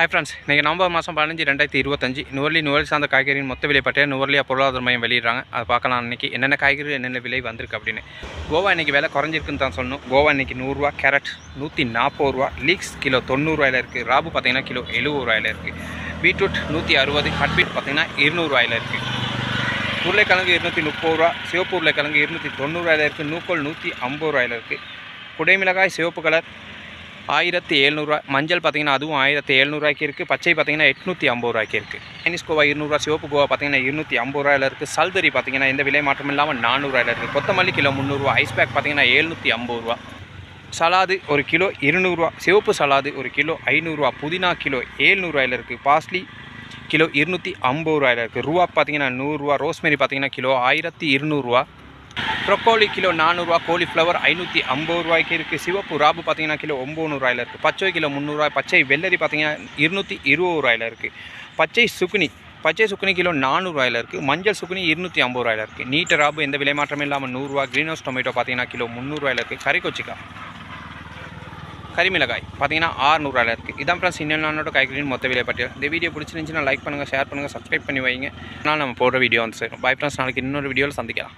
Hi friends இன்றைக்கி November மாதம் பதினஞ்சு ரெண்டாயிரத்தி இருபத்தஞ்சு நுவர்லி நூல் சார்ந்த காய்கறியின் மொத்த விலை பட்டியல் நுவர்லியா பொருளாதார மையம் வெளியிடுறாங்க. அதை பார்க்கலாம் இன்றைக்கி என்னென்ன காய்கறி என்னென்ன விலை வந்திருக்கு அப்படின்னு. கோவா இன்றைக்கி விலை குறைஞ்சிருக்குன்னு தான் சொல்லணும். கோவா இன்றைக்கி நூறுரூவா கேரட் நூற்றி நாற்பது ரூபா. லீக்ஸ் கிலோ தொண்ணூறுரூவாயில் இருக்குது ராபு பார்த்தீங்கன்னா கிலோ எழுபது ரூபாயில் இருக்குது பீட்ரூட் நூற்றி அறுபது ஹட்பீட் பார்த்திங்கன்னா இருநூறுவாயில் இருக்குது உருளைக்கிழங்கு இருநூற்றி முப்பது ரூபா. சிவப்பு உருளைக்கிழங்கு இருநூற்றி தொண்ணூறுவாயில் இருக்குது நூக்கோல் நூற்றி ஐம்பது ரூபாயில் இருக்குது குடைமிளகாய் சிவப்பு கலர் ஆயிரத்தி எழுநூறுவா மஞ்சள் பார்த்தீங்கன்னா அதுவும் ஆயிரத்தி எழுநூறுவாய்க்கு இருக்குது பச்சை பார்த்தீங்கன்னா எட்நூற்றி ஐம்பது ரூபாய்க்கு இருக்குது சைனீஸ் கோவா இருநூறுவா சிவப்பு கோவா பார்த்தீங்கன்னா இருநூற்றி ஐம்பது ரூபாயில் இருக்குது சல்தரி பார்த்தீங்கன்னா எந்த விலை மாற்றம் இல்லாமல் நானூறுவாயில் இருக்குது கொத்தமல்லி கிலோ முந்நூறுரூவா ஐஸ் பேக் பார்த்தீங்கன்னா எழுநூற்றி ஐம்பது ரூபா. சலாது ஒரு கிலோ இருநூறுவா சிவப்பு சலாது ஒரு கிலோ ஐநூறுரூவா புதினா கிலோ ஏழ்நூறுவாயில் இருக்குது பாஸ்லி கிலோ இருநூற்றி ஐம்பது ரூபாயில் இருக்குது ரூபா பார்த்தீங்கன்னா நூறுரூவா ரோஸ்மெரி பார்த்தீங்கன்னா கிலோ ஆயிரத்தி இருநூறுவா ப்ரொக்கோலி கிலோ நானூறுரூவா கோலிஃப்ளவர் ஐநூற்றி ஐம்பது ரூபாய்க்கு இருக்குது சிவப்பு ராபு பார்த்தீங்கன்னா கிலோ ஒம்பது ரூபாயில் இருக்குது பச்சை கிலோ முந்நூறுரூவா பச்சை வெள்ளரி பார்த்தீங்கன்னா இருநூற்றி இருபது ரூபாயில் இருக்குது பச்சை சுக்குனி பச்சை சுக்குனி கிலோ நானூறுரூவாயில் இருக்குது மஞ்சள் சுக்குனி இருநூற்றி ஐம்பது ரூபாயில் இருக்குது நீட்ட ராபு எந்த விலை மாற்றமே இல்லாமல் நூறுரூவா க்ரீன் ஹவுஸ் டொமேட்டோ பார்த்தீங்கன்னா கிலோ முந்நூறுரூவாயில் இருக்குது கறிக்கொச்சிக்கா கரிமிளகாய் பார்த்தீங்கன்னா ஆறுநூறுவாயில் இருக்குது இதான் ப்ளஸ் இன்னொன்னோட காய்கறின்னு மொத்த விலை பட்டியல் இந்த வீடியோ பிடிச்சிருந்துச்சுன்னா லைக் பண்ணுங்கள் ஷேர் பண்ணுங்கள் சப்ஸ்கிரைப் பண்ணி வைங்க அதனால் நம்ம போடுற வீடியோ வந்து சேரும். பை ஃப்ரெண்ட்ஸ் நாளைக்கு இன்னொரு வீடியோவில் சந்திக்கலாம்.